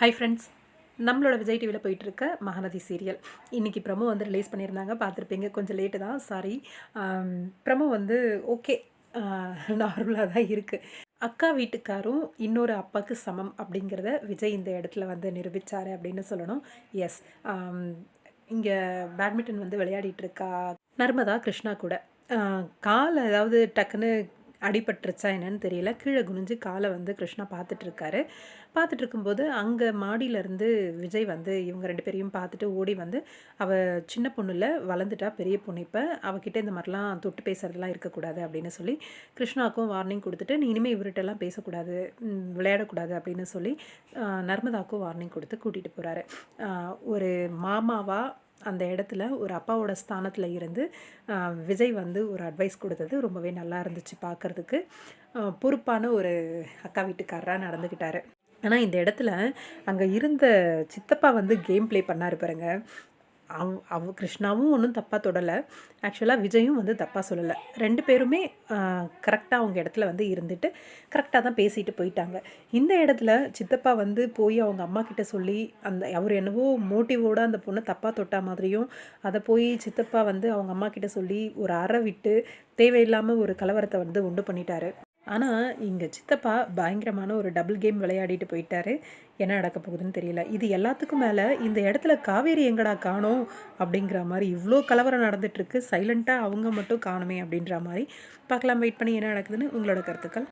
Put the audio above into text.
Hi friends நம்மளோட விஜய் டிவியில் போயிட்டுருக்க மகநதி சீரியல் இன்றைக்கி ப்ரமோ வந்து ரிலீஸ் பண்ணியிருந்தாங்க. பார்த்துருப்பீங்க. கொஞ்சம் லேட்டு தான். சாரி ப்ரமோ வந்து ஓகே நார்மலாக தான் இருக்குது அக்கா வீட்டுக்காரும் இன்னொரு அப்பாவுக்கு சமம் அப்படிங்கிறத விஜய் இந்த இடத்துல வந்து நிரூபித்தார் அப்படின்னு சொல்லணும். எஸ் இங்கே பேட்மிண்டன் வந்து விளையாடிட்டு இருக்கா நர்மதா கிருஷ்ணா கூட. கால் ஏதாவது டக்குன்னு அடிபட்டுருச்சா என்னன்னு தெரியல. கீழே குனிஞ்சு காலை வந்து கிருஷ்ணா பார்த்துட்ருக்காரு பார்த்துட்டு இருக்கும்போது அங்கே மாடியிலேருந்து விஜய் வந்து இவங்க ரெண்டு பேரையும் பார்த்துட்டு ஓடி வந்து அவள் சின்ன பொண்ணுல வளர்ந்துட்டா பெரிய பொண்ணு இப்போ. அவகிட்ட இந்த மாதிரிலாம் தொட்டு பேசுகிறதுலாம் இருக்கக்கூடாது அப்படின்னு சொல்லி கிருஷ்ணாவுக்கும் வார்னிங் கொடுத்துட்டு நீ இனிமேல் இவர்கிட்டலாம் பேசக்கூடாது விளையாடக்கூடாது அப்படின்னு சொல்லி நர்மதாவுக்கும் வார்னிங் கொடுத்து கூட்டிகிட்டு போகிறாரு ஒரு மாமாவாக அந்த இடத்துல ஒரு அப்பாவோட ஸ்தானத்தில் இருந்து விஜய் வந்து ஒரு அட்வைஸ் கொடுத்தது ரொம்பவே நல்லா இருந்துச்சு பார்க்குறதுக்கு பொறுப்பான ஒரு அக்கா வீட்டுக்காரராக நடந்துக்கிட்டாரு ஆனால் இந்த இடத்துல அங்கே இருந்த சித்தப்பா வந்து கேம் ப்ளே பண்ணார் பாருங்கள் அவ் அவ கிருஷ்ணாவும் ஒன்றும் தப்பாக தொடலை. ஆக்சுவலாக விஜயும் வந்து தப்பாக சொல்லலை. ரெண்டு பேருமே கரெக்டாக அவங்க இடத்துல வந்து இருந்துட்டு கரெக்டாக தான் பேசிட்டு போயிட்டாங்க. இந்த இடத்துல சித்தப்பா வந்து போய் அவங்க அம்மா கிட்ட சொல்லி அந்த அவர் என்னவோ மோட்டிவோடு அந்த பொண்ணை தப்பாக தொட்டா மாதிரியும் அதை போய் சித்தப்பா வந்து அவங்க அம்மா கிட்ட சொல்லி ஒரு அறை விட்டு தேவையில்லாமல் ஒரு கலவரத்தை வந்து உண்டு பண்ணிட்டாரு. ஆனால் இங்கே சித்தப்பா பயங்கரமான ஒரு டபுள் கேம் விளையாடிட்டு போயிட்டாரு. என்ன நடக்க போகுதுன்னு தெரியல. இது எல்லாத்துக்கும் மேலே இந்த இடத்துல காவேரி எங்கடா காணோம் அப்படிங்கிற மாதிரி இவ்வளோ கலவரம் நடந்துட்டுருக்கு சைலண்ட்டாக அவங்க மட்டும் காணுமே அப்படின்ற மாதிரி. பார்க்கலாம் வெயிட் பண்ணி என்ன நடக்குதுன்னு உங்களோட கருத்துக்கள்.